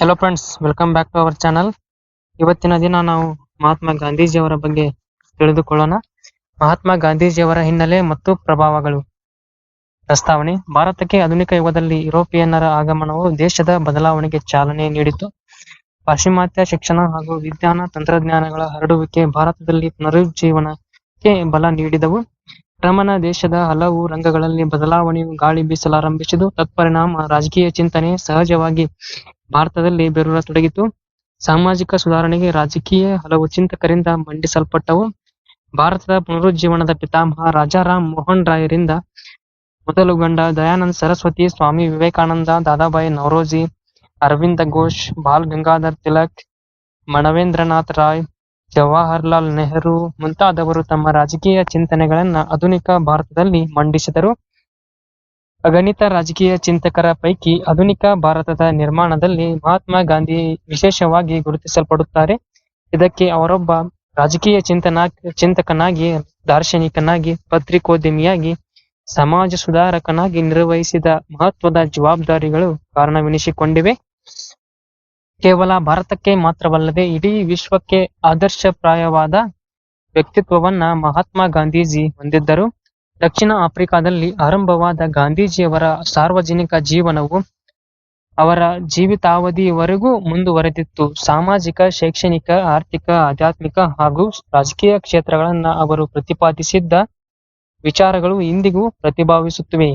Hello friends welcome back to our channel ಇವತ್ತಿನ ದಿನ ನಾವು ಮಹಾತ್ಮ ಗಾಂಧೀಜಿಯವರ ಬಗ್ಗೆ ತಿಳಿದುಕೊಳ್ಳೋಣ. ಮಹಾತ್ಮ ಗಾಂಧೀಜಿಯವರ ಹಿನ್ನೆಲೆ ಮತ್ತು ಪ್ರಭಾವಗಳು. ಪ್ರಸ್ತಾವನೆ, ಭಾರತಕ್ಕೆ ಆಧುನಿಕ ಯುಗದಲ್ಲಿ ಯುರೋಪಿಯನ್ನರ ಆಗಮನವು ದೇಶದ ಬದಲಾವಣೆಗೆ ಚಾಲನೆ ನೀಡಿತು. ಪಾಶ್ಚಿಮಾತ್ಯ ಶಿಕ್ಷಣ ಹಾಗೂ ವಿಜ್ಞಾನ ತಂತ್ರಜ್ಞಾನಗಳ ಹರಡುವಿಕೆ ಭಾರತದಲ್ಲಿ ಪುನರುಜ್ಜೀವನಕ್ಕೆ ಬಲ ನೀಡಿದವು. ಕ್ರಮನ ದೇಶದ ಹಲವು ರಂಗಗಳಲ್ಲಿ ಬದಲಾವಣೆಯು ಗಾಳಿ ಬೀಸಲಾರಂಭಿಸಿತು. ತತ್ಪರಿಣಾಮ, ರಾಜಕೀಯ ಚಿಂತನೆ ಸಹಜವಾಗಿ ಭಾರತದಲ್ಲಿ ಬೇರೂರತೊಡಗಿತು. ಸಾಮಾಜಿಕ ಸುಧಾರಣೆಗೆ ರಾಜಕೀಯ ಹಲವು ಚಿಂತಕರಿಂದ ಮಂಡಿಸಲ್ಪಟ್ಟವು. ಭಾರತದ ಪುನರುಜ್ಜೀವನದ ಪಿತಾಮಹ ರಾಜಾರಾಮ್ ಮೋಹನ್ ರಾಯರಿಂದ ಮೊದಲುಗೊಂಡ ದಯಾನಂದ ಸರಸ್ವತಿ, ಸ್ವಾಮಿ ವಿವೇಕಾನಂದ ದಾದಾಬಾಯಿ ನವರೋಜಿ, ಅರವಿಂದ ಘೋಷ್ ಬಾಲ್ ಗಂಗಾಧರ್ ತಿಲಕ್, ಮಣವೇಂದ್ರನಾಥ್ ರಾಯ್ ಜವಾಹರ್ಲಾಲ್ ನೆಹರು ಮುಂತಾದವರು ತಮ್ಮ ರಾಜಕೀಯ ಚಿಂತನೆಗಳನ್ನ ಆಧುನಿಕ ಭಾರತದಲ್ಲಿ ಮಂಡಿಸಿದರು. ಅಗಣಿತ ರಾಜಕೀಯ ಚಿಂತಕರ ಪೈಕಿ ಆಧುನಿಕ ಭಾರತದ ನಿರ್ಮಾಣದಲ್ಲಿ ಮಹಾತ್ಮ ಗಾಂಧಿ ವಿಶೇಷವಾಗಿ ಗುರುತಿಸಲ್ಪಡುತ್ತಾರೆ. ಇದಕ್ಕೆ ಅವರೊಬ್ಬ ರಾಜಕೀಯ ಚಿಂತನಾ ಚಿಂತಕನಾಗಿ, ದಾರ್ಶನಿಕನಾಗಿ, ಪತ್ರಿಕೋದ್ಯಮಿಯಾಗಿ, ಸಮಾಜ ಸುಧಾರಕನಾಗಿ ನಿರ್ವಹಿಸಿದ ಮಹತ್ವದ ಜವಾಬ್ದಾರಿಗಳು ಕಾರಣವೆನಿಸಿಕೊಂಡಿವೆ. ಕೇವಲ ಭಾರತಕ್ಕೆ ಮಾತ್ರವಲ್ಲದೆ ಇಡೀ ವಿಶ್ವಕ್ಕೆ ಆದರ್ಶಪ್ರಾಯವಾದ ವ್ಯಕ್ತಿತ್ವವನ್ನ ಮಹಾತ್ಮ ಗಾಂಧೀಜಿ ಹೊಂದಿದ್ದರು. ದಕ್ಷಿಣ ಆಫ್ರಿಕಾದಲ್ಲಿ ಆರಂಭವಾದ ಗಾಂಧೀಜಿಯವರ ಸಾರ್ವಜನಿಕ ಜೀವನವು ಅವರ ಜೀವಿತಾವಧಿಯವರೆಗೂ ಮುಂದುವರೆದಿತ್ತು. ಸಾಮಾಜಿಕ, ಶೈಕ್ಷಣಿಕ, ಆರ್ಥಿಕ, ಆಧ್ಯಾತ್ಮಿಕ ಹಾಗೂ ರಾಜಕೀಯ ಕ್ಷೇತ್ರಗಳನ್ನ ಅವರು ಪ್ರತಿಪಾದಿಸಿದ್ದ ವಿಚಾರಗಳು ಇಂದಿಗೂ ಪ್ರತಿಭಾವಿಸುತ್ತಿವೆ.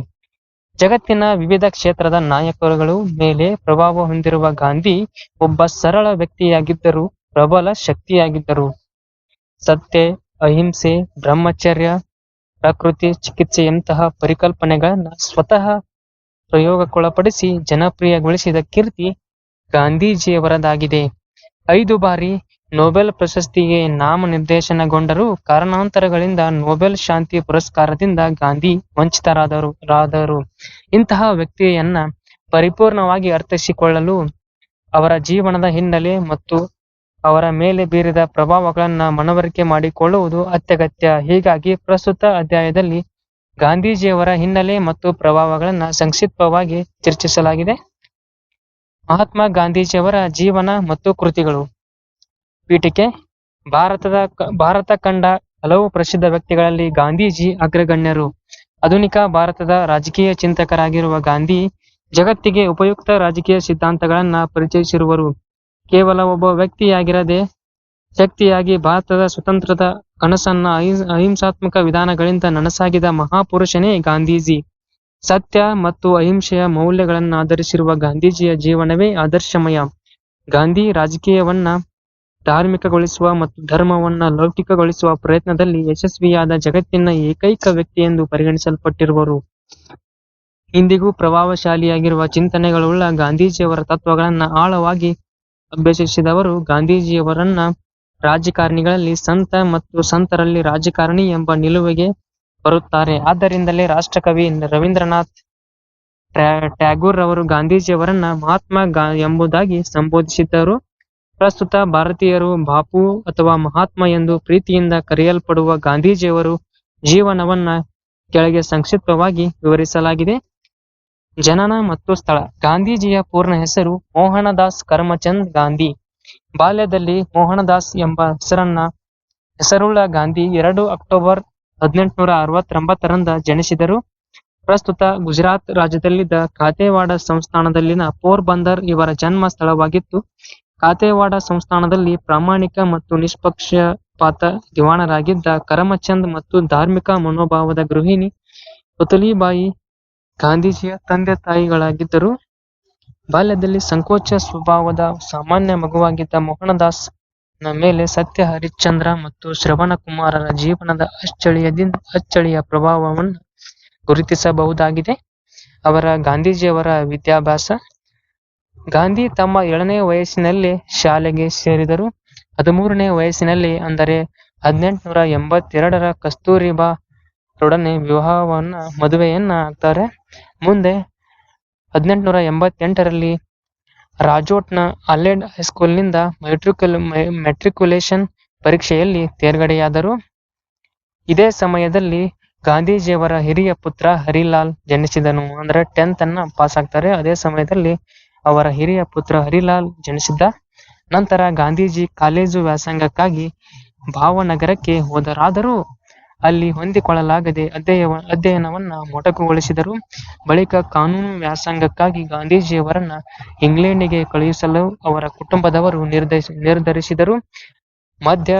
ಜಗತ್ತಿನ ವಿವಿಧ ಕ್ಷೇತ್ರದ ನಾಯಕರುಗಳು ಮೇಲೆ ಪ್ರಭಾವ ಹೊಂದಿರುವ ಗಾಂಧಿ ಒಬ್ಬ ಸರಳ ವ್ಯಕ್ತಿಯಾಗಿದ್ದರು, ಪ್ರಬಲ ಶಕ್ತಿಯಾಗಿದ್ದರು. ಸತ್ಯ, ಅಹಿಂಸೆ, ಬ್ರಹ್ಮಚರ್ಯ, ಪ್ರಕೃತಿ ಚಿಕಿತ್ಸೆಯಂತಹ ಪರಿಕಲ್ಪನೆಗಳನ್ನ ಸ್ವತಃ ಪ್ರಯೋಗಕ್ಕೊಳಪಡಿಸಿ ಜನಪ್ರಿಯಗೊಳಿಸಿದ ಕೀರ್ತಿ ಗಾಂಧೀಜಿಯವರದಾಗಿದೆ. ಐದು ಬಾರಿ ನೊಬೆಲ್ ಪ್ರಶಸ್ತಿಗೆ ನಾಮನಿರ್ದೇಶನಗೊಂಡರೂ ಕಾರಣಾಂತರಗಳಿಂದ ನೊಬೆಲ್ ಶಾಂತಿ ಪುರಸ್ಕಾರದಿಂದ ಗಾಂಧಿ ವಂಚಿತರಾದರು, ರಾದರು. ಇಂತಹ ವ್ಯಕ್ತಿಯನ್ನ ಪರಿಪೂರ್ಣವಾಗಿ ಅರ್ಥೈಸಿಕೊಳ್ಳಲು ಅವರ ಜೀವನದ ಹಿನ್ನೆಲೆ ಮತ್ತು ಅವರ ಮೇಲೆ ಬೀರಿದ ಪ್ರಭಾವಗಳನ್ನ ಮನವರಿಕೆ ಮಾಡಿಕೊಳ್ಳುವುದು ಅತ್ಯಗತ್ಯ. ಹೀಗಾಗಿ ಪ್ರಸ್ತುತ ಅಧ್ಯಾಯದಲ್ಲಿ ಗಾಂಧೀಜಿಯವರ ಹಿನ್ನೆಲೆ ಮತ್ತು ಪ್ರಭಾವಗಳನ್ನ ಸಂಕ್ಷಿಪ್ತವಾಗಿ ಚರ್ಚಿಸಲಾಗಿದೆ. ಮಹಾತ್ಮ ಗಾಂಧೀಜಿಯವರ ಜೀವನ ಮತ್ತು ಕೃತಿಗಳು. ಪೀಠಿಕೆ ಭಾರತದ ಭಾರತ ಕಂಡ ಹಲವು ಪ್ರಸಿದ್ಧ ವ್ಯಕ್ತಿಗಳಲ್ಲಿ ಗಾಂಧೀಜಿ ಅಗ್ರಗಣ್ಯರು. ಆಧುನಿಕ ಭಾರತದ ರಾಜಕೀಯ ಚಿಂತಕರಾಗಿರುವ ಗಾಂಧಿ ಜಗತ್ತಿಗೆ ಉಪಯುಕ್ತ ರಾಜಕೀಯ ಸಿದ್ಧಾಂತಗಳನ್ನ ಪರಿಚಯಿಸಿರುವರು. ಕೇವಲ ಒಬ್ಬ ವ್ಯಕ್ತಿಯಾಗಿರದೆ ಶಕ್ತಿಯಾಗಿ ಭಾರತದ ಸ್ವತಂತ್ರದ ಕನಸನ್ನ ಅಹಿಂ- ಅಹಿಂಸಾತ್ಮಕ ವಿಧಾನಗಳಿಂದ ನನಸಾಗಿದ ಮಹಾಪುರುಷನೇ ಗಾಂಧೀಜಿ. ಸತ್ಯ ಮತ್ತು ಅಹಿಂಸೆಯ ಮೌಲ್ಯಗಳನ್ನು ಆಧರಿಸಿರುವ ಗಾಂಧೀಜಿಯ ಜೀವನವೇ ಆದರ್ಶಮಯ. ಗಾಂಧಿ ರಾಜಕೀಯವನ್ನ ಧಾರ್ಮಿಕಗೊಳಿಸುವ ಮತ್ತು ಧರ್ಮವನ್ನ ಲೌಕಿಕಗೊಳಿಸುವ ಪ್ರಯತ್ನದಲ್ಲಿ ಯಶಸ್ವಿಯಾದ ಜಗತ್ತಿನ ಏಕೈಕ ವ್ಯಕ್ತಿ ಎಂದು ಪರಿಗಣಿಸಲ್ಪಟ್ಟಿರುವರು. ಇಂದಿಗೂ ಪ್ರಭಾವಶಾಲಿಯಾಗಿರುವ ಚಿಂತನೆಗಳುಳ್ಳ ಗಾಂಧೀಜಿಯವರ ತತ್ವಗಳನ್ನ ಆಳವಾಗಿ ಅಭ್ಯಸಿಸಿದವರು ಗಾಂಧೀಜಿಯವರನ್ನ ರಾಜಕಾರಣಿಗಳಲ್ಲಿ ಸಂತ ಮತ್ತು ಸಂತರಲ್ಲಿ ರಾಜಕಾರಣಿ ಎಂಬ ನಿಲುವಿಗೆ ಬರುತ್ತಾರೆ. ಆದ್ದರಿಂದಲೇ ರಾಷ್ಟ್ರಕವಿ ರವೀಂದ್ರನಾಥ್ ಟ್ಯಾ- ಟ್ಯಾಗೂರ್ ಅವರು ಗಾಂಧೀಜಿಯವರನ್ನ ಮಹಾತ್ಮ ಎಂಬುದಾಗಿ ಸಂಬೋಧಿಸಿದ್ದರು. ಪ್ರಸ್ತುತ ಭಾರತೀಯರು ಬಾಪು ಅಥವಾ ಮಹಾತ್ಮ ಎಂದು ಪ್ರೀತಿಯಿಂದ ಕರೆಯಲ್ಪಡುವ ಗಾಂಧೀಜಿಯವರು ಜೀವನವನ್ನ ಕೆಳಗೆ ಸಂಕ್ಷಿಪ್ತವಾಗಿ ವಿವರಿಸಲಾಗಿದೆ. ಜನನ ಮತ್ತು ಸ್ಥಳ. ಗಾಂಧೀಜಿಯ ಪೂರ್ಣ ಹೆಸರು ಮೋಹನದಾಸ್ ಕರ್ಮಚಂದ್ ಗಾಂಧಿ. ಬಾಲ್ಯದಲ್ಲಿ ಮೋಹನದಾಸ್ ಎಂಬ ಹೆಸರನ್ನ ಹೆಸರುಳ್ಳ ಗಾಂಧಿ ಎರಡು ಅಕ್ಟೋಬರ್ ಹದಿನೆಂಟುನೂರ ಅರವತ್ತೊಂಬತ್ತರಂದ ಜನಿಸಿದರು. ಪ್ರಸ್ತುತ ಗುಜರಾತ್ ರಾಜ್ಯದಲ್ಲಿದ್ದ ಖಾತೆವಾಡ ಸಂಸ್ಥಾನದಲ್ಲಿನ ಪೋರ್ಬಂದರ್ ಇವರ ಜನ್ಮ ಸ್ಥಳವಾಗಿತ್ತು. ಖಾತೆವಾಡ ಸಂಸ್ಥಾನದಲ್ಲಿ ಪ್ರಾಮಾಣಿಕ ಮತ್ತು ನಿಷ್ಪಕ್ಷಪಾತ ದಿವಾಣರಾಗಿದ್ದ ಕರಮಚಂದ್ ಮತ್ತು ಧಾರ್ಮಿಕ ಮನೋಭಾವದ ಗೃಹಿಣಿ ಪುತಲಿಬಾಯಿ ಗಾಂಧೀಜಿಯ ತಂದೆ ತಾಯಿಗಳಾಗಿದ್ದರು. ಬಾಲ್ಯದಲ್ಲಿ ಸಂಕೋಚ ಸ್ವಭಾವದ ಸಾಮಾನ್ಯ ಮಗುವಾಗಿದ್ದ ಮೋಹನದಾಸ್ನ ಮೇಲೆ ಸತ್ಯ ಹರಿಶ್ಚಂದ್ರ ಮತ್ತು ಶ್ರವಣ ಕುಮಾರರ ಜೀವನದ ಅಚ್ಚಳಿಯದಿಂದ ಅಚ್ಚಳಿಯ ಪ್ರಭಾವವನ್ನು ಗುರುತಿಸಬಹುದಾಗಿದೆ. ಅವರ ಗಾಂಧೀಜಿಯವರ ವಿದ್ಯಾಭ್ಯಾಸ ಗಾಂಧಿ ತಮ್ಮ ಏಳನೇ ವಯಸ್ಸಿನಲ್ಲಿ ಶಾಲೆಗೆ ಸೇರಿದರು. ಹದಿಮೂರನೇ ವಯಸ್ಸಿನಲ್ಲಿ ಅಂದರೆ ಹದಿನೆಂಟುನೂರ ಎಂಬತ್ತೆರಡರ ಕಸ್ತೂರಿಬಾ ರೊಡನೆ ವಿವಾಹವನ್ನ ಮದುವೆಯನ್ನ ಆಗ್ತಾರೆ. ಮುಂದೆ ಹದಿನೆಂಟುನೂರ ಎಂಬತ್ತೆಂಟರಲ್ಲಿ ರಾಜೋಟ್ನ ಅಲೆಡ್ ಹೈಸ್ಕೂಲ್ನಿಂದ ಮೆಟ್ರಿಕ್ಯುಲ್ ಮೆಟ್ರಿಕ್ಯುಲೇಷನ್ ಪರೀಕ್ಷೆಯಲ್ಲಿ ತೇರ್ಗಡೆಯಾದರು. ಇದೇ ಸಮಯದಲ್ಲಿ ಗಾಂಧೀಜಿಯವರ ಹಿರಿಯ ಪುತ್ರ ಹರಿಲಾಲ್ ಜನಿಸಿದನು. ಅಂದ್ರೆ ಟೆಂತ್ ಅನ್ನ ಪಾಸ್ ಆಗ್ತಾರೆ. ಅದೇ ಸಮಯದಲ್ಲಿ ಅವರ ಹಿರಿಯ ಪುತ್ರ ಹರಿಲಾಲ್ ಜನಿಸಿದ್ದ ನಂತರ ಗಾಂಧೀಜಿ ಕಾಲೇಜು ವ್ಯಾಸಂಗಕ್ಕಾಗಿ ಭಾವನಗರಕ್ಕೆ ಹೋದರಾದರೂ ಅಲ್ಲಿ ಹೊಂದಿಕೊಳ್ಳಲಾಗದೆ ಅಧ್ಯಯ ಅಧ್ಯಯನವನ್ನ ಮೊಟಕುಗೊಳಿಸಿದರು. ಬಳಿಕ ಕಾನೂನು ವ್ಯಾಸಂಗಕ್ಕಾಗಿ ಗಾಂಧೀಜಿಯವರನ್ನ ಇಂಗ್ಲೆಂಡಿಗೆ ಕಳುಹಿಸಲು ಅವರ ಕುಟುಂಬದವರು ನಿರ್ಧರಿಸಿ ನಿರ್ಧರಿಸಿದರು. ಮಧ್ಯ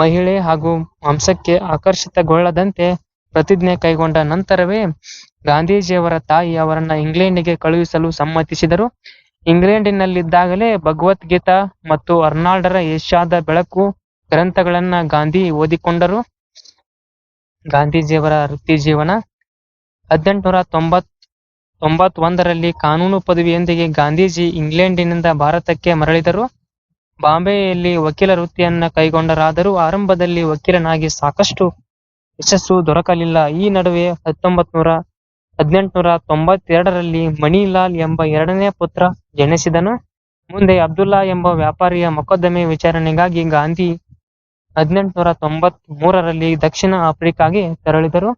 ಮಹಿಳೆ ಹಾಗೂ ಮಾಂಸಕ್ಕೆ ಆಕರ್ಷಿತಗೊಳ್ಳದಂತೆ ಪ್ರತಿಜ್ಞೆ ಕೈಗೊಂಡ ನಂತರವೇ ಗಾಂಧೀಜಿಯವರ ತಾಯಿ ಅವರನ್ನ ಇಂಗ್ಲೆಂಡಿಗೆ ಕಳುಹಿಸಲು ಸಮ್ಮತಿಸಿದರು. ಇಂಗ್ಲೆಂಡಿನಲ್ಲಿದ್ದಾಗಲೇ ಭಗವದ್ಗೀತಾ ಮತ್ತು ಅರ್ನಾಲ್ಡರ ಏಷ್ಯಾದ ಬೆಳಕು ಗ್ರಂಥಗಳನ್ನ ಗಾಂಧಿ ಓದಿಕೊಂಡರು. ಗಾಂಧೀಜಿಯವರ ವೃತ್ತಿ ಜೀವನ ಹದಿನೆಂಟುನೂರ ತೊಂಬತ್, ತೊಂಬತ್ತೊಂದರಲ್ಲಿ ಕಾನೂನು ಪದವಿಯೊಂದಿಗೆ ಗಾಂಧೀಜಿ ಇಂಗ್ಲೆಂಡಿನಿಂದ ಭಾರತಕ್ಕೆ ಮರಳಿದರು. ಬಾಂಬೆಯಲ್ಲಿ ವಕೀಲ ವೃತ್ತಿಯನ್ನ ಕೈಗೊಂಡರಾದರೂ ಆರಂಭದಲ್ಲಿ ವಕೀಲನಾಗಿ ಸಾಕಷ್ಟು ಯಶಸ್ಸು ದೊರಕಲಿಲ್ಲ. ಈ ನಡುವೆ ಹತ್ತೊಂಬತ್ ನೂರ ಹದಿನೆಂಟುನೂರ ತೊಂಬತ್ತೆರಡರಲ್ಲಿ ಮಣಿಲಾಲ್ ಎಂಬ ಎರಡನೇ ಪುತ್ರ ಜನಿಸಿದನು. ಮುಂದೆ ಅಬ್ದುಲ್ಲಾ ಎಂಬ ವ್ಯಾಪಾರಿಯ ಮೊಕದ್ದಮೆ ವಿಚಾರಣೆಗಾಗಿ ಗಾಂಧಿ ಹದಿನೆಂಟುನೂರ ತೊಂಬತ್ ಮೂರರಲ್ಲಿ ದಕ್ಷಿಣ ಆಫ್ರಿಕಾಗೆ ತೆರಳಿದರು.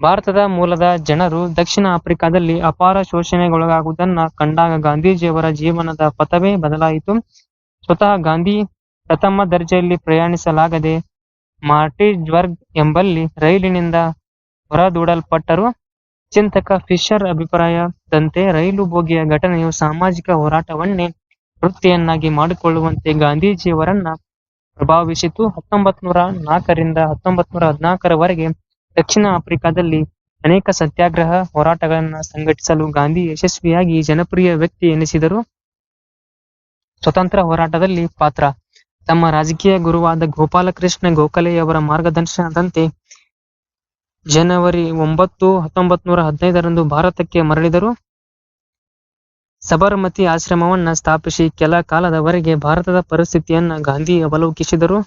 ಭಾರತದ ಮೂಲದ ಜನರು ದಕ್ಷಿಣ ಆಫ್ರಿಕಾದಲ್ಲಿ ಅಪಾರ ಶೋಷಣೆಗೊಳಗಾಗುವುದನ್ನ ಕಂಡಾಗ ಗಾಂಧೀಜಿಯವರ ಜೀವನದ ಪಥವೇ ಬದಲಾಯಿತು. ಸ್ವತಃ ಗಾಂಧಿ ಪ್ರಥಮ ದರ್ಜೆಯಲ್ಲಿ ಪ್ರಯಾಣಿಸಲಾಗದೆ ಮಾರ್ಟಿಜ್ವರ್ಗ್ ಎಂಬಲ್ಲಿ ರೈಲಿನಿಂದ ಹೊರದೂಡಲ್ಪಟ್ಟರು. ಚಿಂತಕ ಫಿಶರ್ ಅಭಿಪ್ರಾಯದಂತೆ ರೈಲು ಬೋಗಿಯ ಘಟನೆಯು ಸಾಮಾಜಿಕ ಹೋರಾಟವನ್ನೇ ವೃತ್ತಿಯನ್ನಾಗಿ ಮಾಡಿಕೊಳ್ಳುವಂತೆ ಗಾಂಧೀಜಿಯವರನ್ನ ಪ್ರಭಾವಿಸಿತು. ಹತ್ತೊಂಬತ್ ನೂರ ನಾಲ್ಕರಿಂದ ಹತ್ತೊಂಬತ್ ನೂರ ಹದಿನಾಲ್ಕರವರೆಗೆ ದಕ್ಷಿಣ ಆಫ್ರಿಕಾದಲ್ಲಿ ಅನೇಕ ಸತ್ಯಾಗ್ರಹ ಹೋರಾಟಗಳನ್ನು ಸಂಘಟಿಸಲು ಗಾಂಧಿ ಯಶಸ್ವಿಯಾಗಿ ಜನಪ್ರಿಯ ವ್ಯಕ್ತಿ ಎನಿಸಿದರು. ಸ್ವತಂತ್ರ ಹೋರಾಟದಲ್ಲಿ ಪಾತ್ರ. ತಮ್ಮ ರಾಜಕೀಯ ಗುರುವಾದ ಗೋಪಾಲಕೃಷ್ಣ ಗೋಖಲೆಯವರ ಮಾರ್ಗದರ್ಶನದಂತೆ ಜನವರಿ ಒಂಬತ್ತು ಹತ್ತೊಂಬತ್ ನೂರ ಹದಿನೈದರಂದು ಭಾರತಕ್ಕೆ ಮರಳಿದರು. ಸಬರಮತಿ ಆಶ್ರಮವನ್ನ ಸ್ಥಾಪಿಸಿ ಕೆಲ ಕಾಲದವರೆಗೆ ಭಾರತದ ಪರಿಸ್ಥಿತಿಯನ್ನ ಗಾಂಧಿ ಅವಲೋಕಿಸಿದರು.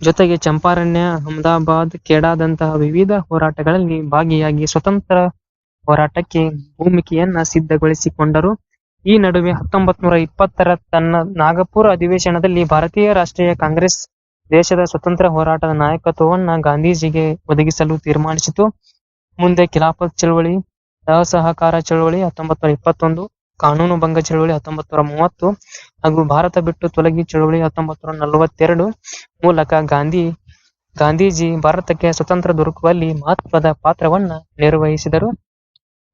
ಜೊತೆಗೆ ಚಂಪಾರಣ್ಯ, ಅಹಮದಾಬಾದ್, ಕೇಡಾದಂತಹ ವಿವಿಧ ಹೋರಾಟಗಳಲ್ಲಿ ಭಾಗಿಯಾಗಿ ಸ್ವತಂತ್ರ ಹೋರಾಟಕ್ಕೆ ಭೂಮಿಕೆಯನ್ನ ಸಿದ್ಧಗೊಳಿಸಿಕೊಂಡರು. ಈ ನಡುವೆ ಹತ್ತೊಂಬತ್ ನೂರ ಇಪ್ಪತ್ತರ ತನ್ನ ನಾಗಪುರ ಅಧಿವೇಶನದಲ್ಲಿ ಭಾರತೀಯ ರಾಷ್ಟ್ರೀಯ ಕಾಂಗ್ರೆಸ್ ದೇಶದ ಸ್ವತಂತ್ರ ಹೋರಾಟದ ನಾಯಕತ್ವವನ್ನ ಗಾಂಧೀಜಿಗೆ ಒದಗಿಸಲು ತೀರ್ಮಾನಿಸಿತು. ಮುಂದೆ ಖಿಲಾಫತ್ ಚಳವಳಿ, ಅಸಹಕಾರ ಚಳವಳಿ ಹತ್ತೊಂಬತ್ತು ನೂರ ಇಪ್ಪತ್ತೊಂದು, ಕಾನೂನು ಭಂಗ ಚಳವಳಿ ಹತ್ತೊಂಬತ್ತು ನೂರ ಮೂವತ್ತು ಹಾಗೂ ಭಾರತ ಬಿಟ್ಟು ತೊಲಗಿ ಚಳವಳಿ ಹತ್ತೊಂಬತ್ತು ನೂರ ನಲವತ್ತೆರಡು ಮೂಲಕ ಗಾಂಧಿ, ಗಾಂಧೀಜಿ ಭಾರತಕ್ಕೆ ಸ್ವತಂತ್ರ ದೊರಕುವಲ್ಲಿ ಮಹತ್ವದ ಪಾತ್ರವನ್ನ ನಿರ್ವಹಿಸಿದರು.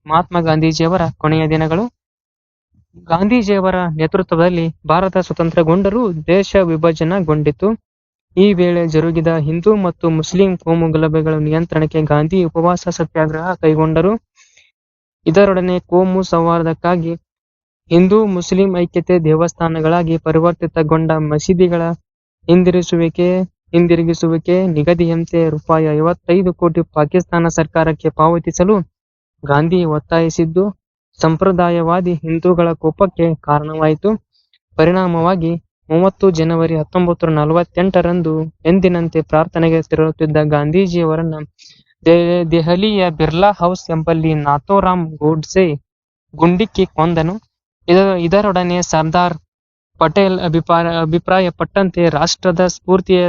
ಮಹಾತ್ಮ ಗಾಂಧೀಜಿಯವರ ಕೊನೆಯ ದಿನಗಳು. ಗಾಂಧೀಜಿಯವರ ನೇತೃತ್ವದಲ್ಲಿ ಭಾರತ ಸ್ವತಂತ್ರಗೊಂಡರೂ ದೇಶ ವಿಭಜನೆಗೊಂಡಿತು. ಈ ವೇಳೆ ಜರುಗಿದ ಹಿಂದೂ ಮತ್ತು ಮುಸ್ಲಿಂ ಕೋಮು ಗಲಭೆಗಳ ನಿಯಂತ್ರಣಕ್ಕೆ ಗಾಂಧಿ ಉಪವಾಸ ಸತ್ಯಾಗ್ರಹ ಕೈಗೊಂಡರು. ಇದರೊಡನೆ ಕೋಮು ಸೌಹಾರ್ದಕ್ಕಾಗಿ ಹಿಂದೂ ಮುಸ್ಲಿಂ ಐಕ್ಯತೆ ದೇವಸ್ಥಾನಗಳಾಗಿ ಪರಿವರ್ತಿತಗೊಂಡ ಮಸೀದಿಗಳ ಹಿಂದಿರಿಸುವಿಕೆ ಹಿಂದಿರುಗಿಸುವಿಕೆ, ನಿಗದಿಯಂತೆ ರೂಪಾಯಿ ಐವತ್ತೈದು ಕೋಟಿ ಪಾಕಿಸ್ತಾನ ಸರ್ಕಾರಕ್ಕೆ ಪಾವತಿಸಲು ಗಾಂಧಿ ಒತ್ತಾಯಿಸಿದ್ದು. ಸಂಪ್ರದಾಯವಾದಿ ಹಿಂದೂಗಳ ಕೋಪಕ್ಕೆ ಕಾರಣವಾಯಿತು. ಪರಿಣಾಮವಾಗಿ ಮೂವತ್ತು ಜನವರಿ ಹತ್ತೊಂಬತ್ತು ನಲವತ್ತೆಂಟರಂದು ಎಂದಿನಂತೆ ಪ್ರಾರ್ಥನೆಗೆ ತೆರಳುತ್ತಿದ್ದ ಗಾಂಧೀಜಿಯವರನ್ನ ದೆಹಲಿಯ ಬಿರ್ಲಾ ಹೌಸ್ ಎಂಬಲ್ಲಿ ನಾಥೋರಾಮ್ ಗೋಡ್ಸೆ ಗುಂಡಿಕ್ಕಿ ಕೊಂದನು. ಇದರ ಇದರೊಡನೆ ಸರ್ದಾರ್ ಪಟೇಲ್ ಅಭಿಪ್ರಾಯ, ಅಭಿಪ್ರಾಯಪಟ್ಟಂತೆ ರಾಷ್ಟ್ರದ ಸ್ಫೂರ್ತಿಯ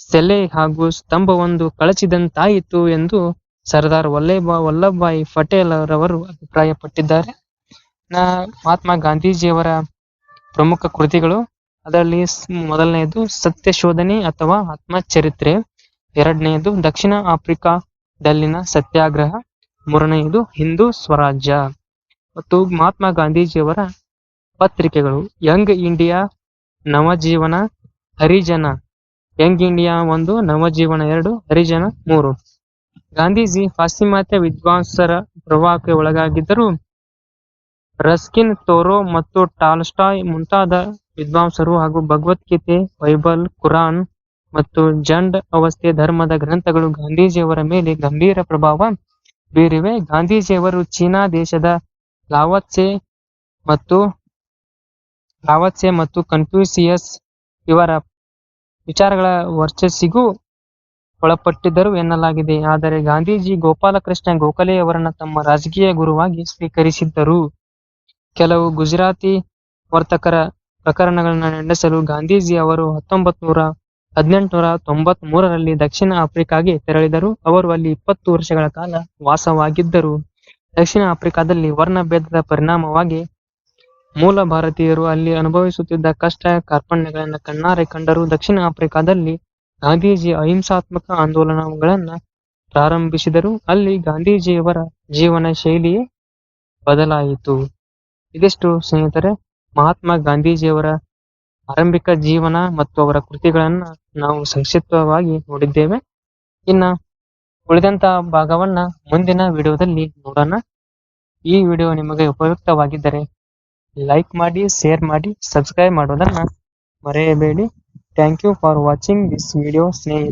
ಸೆಲೆ ಹಾಗೂ ಸ್ತಂಭವೊಂದು ಕಳಚಿದಂತಾಯಿತು ಎಂದು ಸರ್ದಾರ್ ವಲ್ಲಭ, ವಲ್ಲಭಭಾಯಿ ಪಟೇಲ್ ರವರು ಅಭಿಪ್ರಾಯಪಟ್ಟಿದ್ದಾರೆ. ಮಹಾತ್ಮ ಗಾಂಧೀಜಿಯವರ ಪ್ರಮುಖ ಕೃತಿಗಳು ಅದರಲ್ಲಿ ಮೊದಲನೆಯದು ಸತ್ಯ ಶೋಧನೆ ಅಥವಾ ಆತ್ಮಚರಿತ್ರೆ ಎರಡನೆಯದು ದಕ್ಷಿಣ ಆಫ್ರಿಕಾದಲ್ಲಿನ ಸತ್ಯಾಗ್ರಹ ಮೂರನೆಯದು ಹಿಂದೂ ಸ್ವರಾಜ್ಯ. ಮತ್ತು ಮಹಾತ್ಮ ಗಾಂಧೀಜಿಯವರ ಪತ್ರಿಕೆಗಳು, Young India Navajivan Harijan, Young India ಒಂದು, ನವಜೀವನ ಎರಡು, ಹರಿಜನ ಮೂರು. ಗಾಂಧೀಜಿ ಪಾಶ್ಚಿಮಾತ್ಯ ವಿದ್ವಾಂಸರ ಪ್ರಭಾವಕ್ಕೆ ಒಳಗಾಗಿದ್ದರು ರಸ್ಕಿನ್, ತೋರೋ ಮತ್ತು ಟಾಲ್ಸ್ಟಾಯ್ ಮುಂತಾದ ವಿದ್ವಾಂಸರು ಹಾಗೂ ಭಗವದ್ಗೀತೆ, ಬೈಬಲ್, ಕುರಾನ್ ಮತ್ತು ಜಂಡ್ ಅವಸ್ಥೆ ಧರ್ಮದ ಗ್ರಂಥಗಳು ಗಾಂಧೀಜಿಯವರ ಮೇಲೆ ಗಂಭೀರ ಪ್ರಭಾವ ಬೀರಿವೆ. ಗಾಂಧೀಜಿಯವರು ಚೀನಾ ದೇಶದ ಲಾವತ್ಸೆ ಮತ್ತು ಲಾವತ್ಸೆ ಮತ್ತು ಕನ್ಫ್ಯೂಸಿಯಸ್ ಇವರ ವಿಚಾರಗಳ ವರ್ಚಸ್ಸಿಗೂ ಒಳಪಟ್ಟಿದ್ದರು ಎನ್ನಲಾಗಿದೆ. ಆದರೆ ಗಾಂಧೀಜಿ ಗೋಪಾಲಕೃಷ್ಣ ಗೋಖಲೆಯವರನ್ನ ತಮ್ಮ ರಾಜಕೀಯ ಗುರುವಾಗಿ ಸ್ವೀಕರಿಸಿದ್ದರು. ಕೆಲವು ಗುಜರಾತಿ ವರ್ತಕರ ಪ್ರಕರಣಗಳನ್ನು ನಡೆಸಲು ಗಾಂಧೀಜಿ ಅವರು ಹತ್ತೊಂಬತ್ ನೂರ ಹದಿನೆಂಟುನೂರ ತೊಂಬತ್ ಮೂರರಲ್ಲಿ ದಕ್ಷಿಣ ಆಫ್ರಿಕಾಗೆ ತೆರಳಿದರು. ಅವರು ಅಲ್ಲಿ ಇಪ್ಪತ್ತು ವರ್ಷಗಳ ಕಾಲ ವಾಸವಾಗಿದ್ದರು. ದಕ್ಷಿಣ ಆಫ್ರಿಕಾದಲ್ಲಿ ವರ್ಣಭೇದದ ಪರಿಣಾಮವಾಗಿ ಮೂಲ ಭಾರತೀಯರು ಅಲ್ಲಿ ಅನುಭವಿಸುತ್ತಿದ್ದ ಕಷ್ಟ ಕಾರ್ಪಣ್ಯಗಳನ್ನು ಕಣ್ಣಾರೆ ಕಂಡರು ದಕ್ಷಿಣ ಆಫ್ರಿಕಾದಲ್ಲಿ ಗಾಂಧೀಜಿ ಅಹಿಂಸಾತ್ಮಕ ಆಂದೋಲನಗಳನ್ನ ಪ್ರಾರಂಭಿಸಿದರು. ಅಲ್ಲಿ ಗಾಂಧೀಜಿಯವರ ಜೀವನ ಶೈಲಿಯೇ ಬದಲಾಯಿತು. ಇದಿಷ್ಟು ಸ್ನೇಹಿತರೆ. ಮಹಾತ್ಮ ಗಾಂಧೀಜಿಯವರ ಆರಂಭಿಕ ಜೀವನ ಮತ್ತು ಅವರ ಕೃತಿಗಳನ್ನ ನಾವು ಸಂಕ್ಷಿಪ್ತವಾಗಿ ನೋಡಿದ್ದೇವೆ. ಇನ್ನ ಉಳಿದಂತ ಭಾಗವನ್ನ ಮುಂದಿನ ವಿಡಿಯೋದಲ್ಲಿ ನೋಡೋಣ. ಈ ವಿಡಿಯೋ ನಿಮಗೆ ಉಪಯುಕ್ತವಾಗಿದ್ದರೆ ಲೈಕ್ ಮಾಡಿ, ಶೇರ್ ಮಾಡಿ, ಸಬ್ಸ್ಕ್ರೈಬ್ ಮಾಡೋದನ್ನ ಮರೆಯಬೇಡಿ. Thank you for watching this video. ಸ್ನೇಹಿತರೆ.